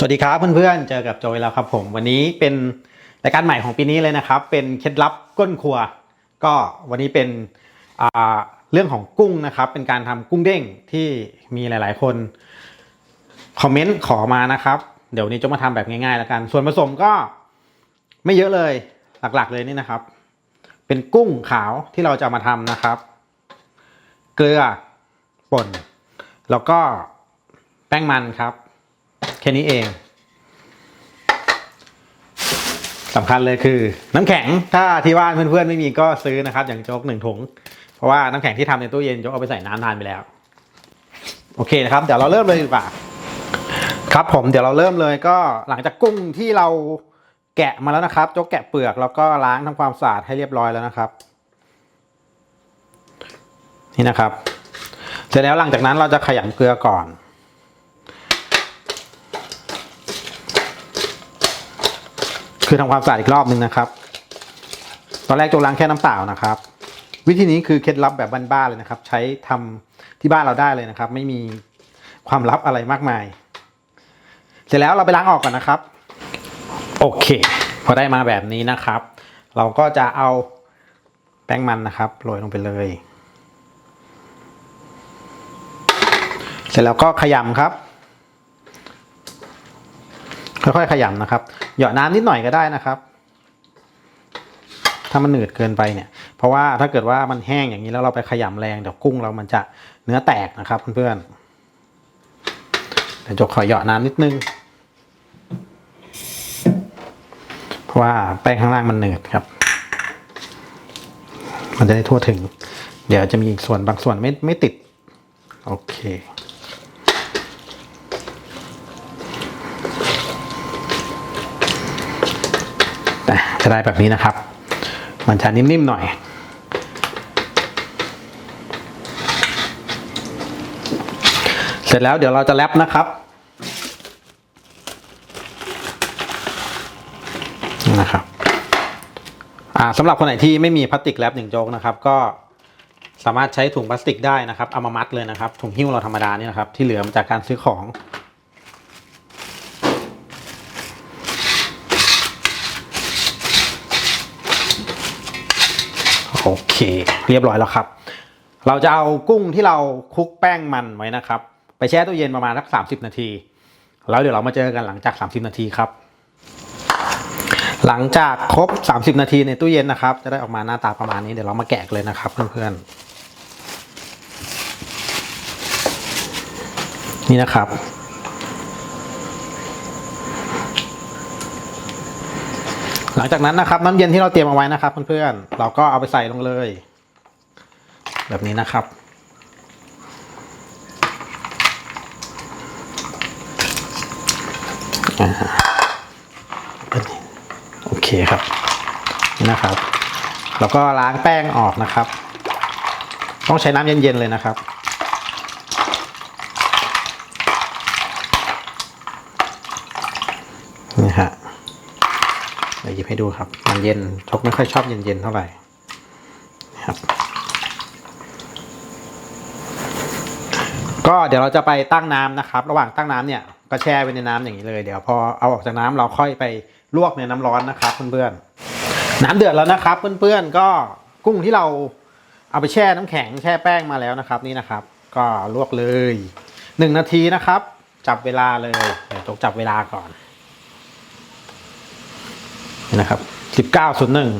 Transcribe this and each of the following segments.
สวัสดีครับเพื่อนๆ เจอกับโจยแล้วครับผม วันนี้เป็นรายการใหม่ของปีนี้เลยนะครับ เป็นเคล็ดลับก้นครัว ก็วันนี้เป็นเรื่องของกุ้งนะครับ เป็นการทำกุ้งเด้งที่มีหลายๆ คนคอมเมนต์ขอมานะครับ เดี๋ยวนี้จะมาทำแบบง่ายๆแล้วกัน ส่วนผสมก็ไม่เยอะเลยหลักๆเลยนี่นะครับ เป็นกุ้งขาวที่เราจะามาทำนะครับ เกลือป่น แล้วก็แป้งมันครับ ค่นี้เองสำคัญเลยคือ น้ำแข็งถ้าที่บ้านเพื่อนๆไม่มีก็ซื้อนะครับ อย่างโจ๊กหนึ่งถุง เพราะว่าน้ำแข็งที่ทำในตู้เย็นโจ๊กเอาไปใส่น้ำทานไปแล้ว โอเคนะครับ เดี๋ยวเราเริ่มเลยดีกว่า ครับผมเดี๋ยวเราเริ่มเลยก็หลังจากกุ้งที่เราแกะมาแล้วนะครับโจ๊กแกะเปลือกแล้วก็ล้างทำความสะอาดให้เรียบร้อยแล้วนะครับ นี่นะครับ เสร็จแล้วหลังจากนั้นเราจะขยำเกลือก่อน คือทำความสะอาดอีกรอบนึงนะครับ ตอนแรกโจล้างแค่น้ำเปล่านะครับ วิธีนี้คือเคล็ดลับแบบบ้านๆเลยนะครับ ใช้ทำที่บ้านเราได้เลยนะครับ ไม่มีความลับอะไรมากมาย เสร็จแล้วเราไปล้างออกก่อนนะครับ โอเค พอได้มาแบบนี้นะครับ เราก็จะเอาแป้งมันนะครับโรยลงไปเลย เสร็จแล้วก็ขยำครับ ค่อยๆขยำนะครับเหยาะน้ำนิดหน่อยก็ได้นะครับ ถ้ามันหนืดเกินไปเนี่ย เพราะว่าถ้าเกิดว่ามันแห้งอย่างนี้แล้วเราไปขยำแรงเดี๋ยวกุ้งเรามันจะเนื้อแตกนะครับเพื่อนๆเดี๋ยวจกขอเหยาะน้ำนิดนึง เพราะว่าแป้งข้างล่างมันหนืดครับ มันจะได้ทั่วถึง เดี๋ยวจะมีส่วนบางส่วนไม่ไม่ติด โอเค จะได้แบบนี้นะครับ มันจะนิ่มๆหน่อย เสร็จแล้วเดี๋ยวเราจะแรปนะครับนะครับอ่าสำหรับคนไหนที่ไม่มีพลาสติกแรปหนึ่งโจกนะครับ ก็สามารถใช้ถุงพลาสติกได้นะครับเอามามัดเลยนะครับถุงหิ้วเราธรรมดานี่นะครับ ที่เหลือมาจากการซื้อของ โอเค เรียบร้อยแล้วครับ เราจะเอากุ้งที่เราคลุกแป้งมันไว้นะครับ ไปแช่ตู้เย็นประมาณสักสามสิบนาที แล้วเดี๋ยวเรามาเจอกันหลังจาก30นาทีครับ หลังจากครบ30นาทีในตู้เย็นนะครับ จะได้ออกมาหน้าตาประมาณนี้เดี๋ยวเรามาแกะเลยนะครับเพื่อนๆนี่นะครับ หลังจากนั้นนะครับ น้ำเย็นที่เราเตรียมเอาไว้นะครับเพื่อนๆเราก็เอาไปใส่ลงเลย แบบนี้นะครับ โอเคครับนี่นะครับ แล้วก็ล้างแป้งออกนะครับ ต้องใช้น้ำเย็นๆเลยนะครับนี่ฮะ เดี๋ยวหยิบให้ดูครับมันเย็นชกไม่ค่อยชอบเย็นๆเท่าไหร่ครับ ก็เดี๋ยวเราจะไปตั้งน้ำนะครับ ระหว่างตั้งน้ำเนี่ยก็แช่ไว้ในน้ำอย่างนี้เลยเดี๋ยวพอเอาออกจากน้ำเราค่อยไปลวกในน้ำร้อนนะครับเพื่อนๆน้ำเดือดแล้วนะครับ เพื่อนๆก็กุ้งที่เราเอาไปแช่น้ำแข็งแช่แป้งมาแล้วนะครับ นี่นะครับ ก็ลวกเลยหนึ่งนาทีนะครับ จับเวลาเลยเดี๋ยวตกจับเวลาก่อน นะครับสิบเก้าศูนย์หนึ่ง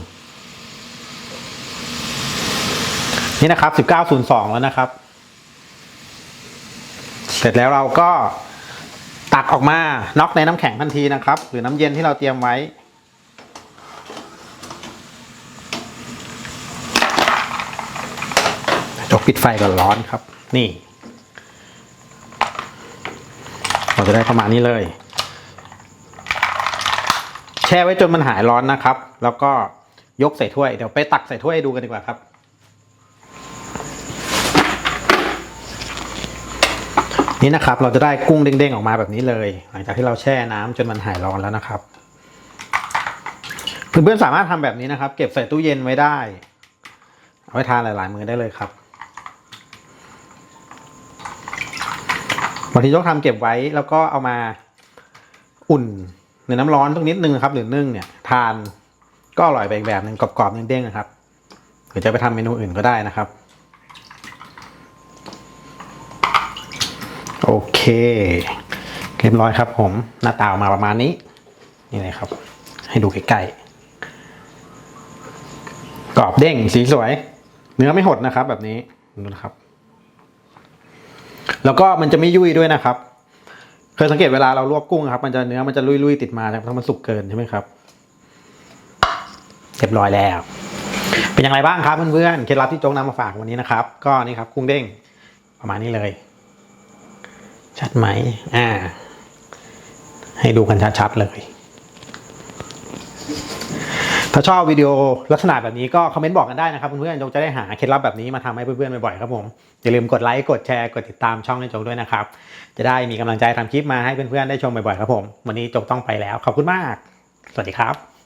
นี่นะครับสิบเก้าศูนย์สองแล้วนะครับ เสร็จแล้วเราก็ตักออกมาน็อกในน้ำแข็งทันทีนะครับ หรือน้ำเย็นที่เราเตรียมไว้จกปิดไฟก่อนร้อนครับ นี่ เราจะได้ประมาณนี้เลย แช่ไว้จนมันหายร้อนนะครับ แล้วก็ยกใส่ถ้วย เดี๋ยวไปตักใส่ถ้วยดูกันดีกว่าครับ นี่นะครับ เราจะได้กุ้งเด้งๆออกมาแบบนี้เลย หลังจากที่เราแช่น้ำจนมันหายร้อนแล้วนะครับ เพื่อนๆสามารถทำแบบนี้นะครับ เก็บใส่ตู้เย็นไว้ได้ เอาไว้ทานหลาย ๆ มื้อได้เลยครับบางทียกทำเก็บไว้แล้วก็เอามาอุ่น ในน้ำร้อนตรงนิดนึงนะครับ หรือนึ่งเนี่ยทานก็อร่อยไปอีกแบบหนึ่งกรอบๆเด้งๆนะครับหรือจะไปทำเมนูอื่นก็ได้นะครับ โอเคเรียบร้อยครับผมหน้าตาออกมาประมาณนี้ นี่เลยครับ ให้ดูใกล้ๆกรอบเด้งสีสวย เนื้อไม่หดนะครับ แบบนี้ดูนะครับ แล้วก็มันจะไม่ยุ่ยด้วยนะครับ เคยสังเกตเวลาเราลวกกุ้งครับ มันจะเนื้อมันจะลุยๆติดมาเพราะมันสุกเกินใช่ไหมครับเรียบร้อยแล้ว เป็นอย่างไรบ้างครับเพื่อนๆเคล็ดลับที่โจ๊กนำมาฝากวันนี้นะครับ ก็นี่ครับกุ้งเด้งประมาณนี้เลย ชัดไหมอ่า ให้ดูกันชัดๆเลย ถ้าชอบวิดีโอลักษณะแบบนี้ก็คอมเมนต์บอกกันได้นะครับเพื่อนๆจงจะได้หาเคล็ดลับแบบนี้มาทำให้เพื่อนๆบ่อยๆครับผมอย่าลืมกดไลค์กดแชร์กดติดตามช่องให้โจงด้วยนะครับ จะได้มีกำลังใจทำคลิปมาให้เพื่อนๆได้ชมบ่อยๆครับผม วันนี้โจงต้องไปแล้วขอบคุณมาก สวัสดีครับ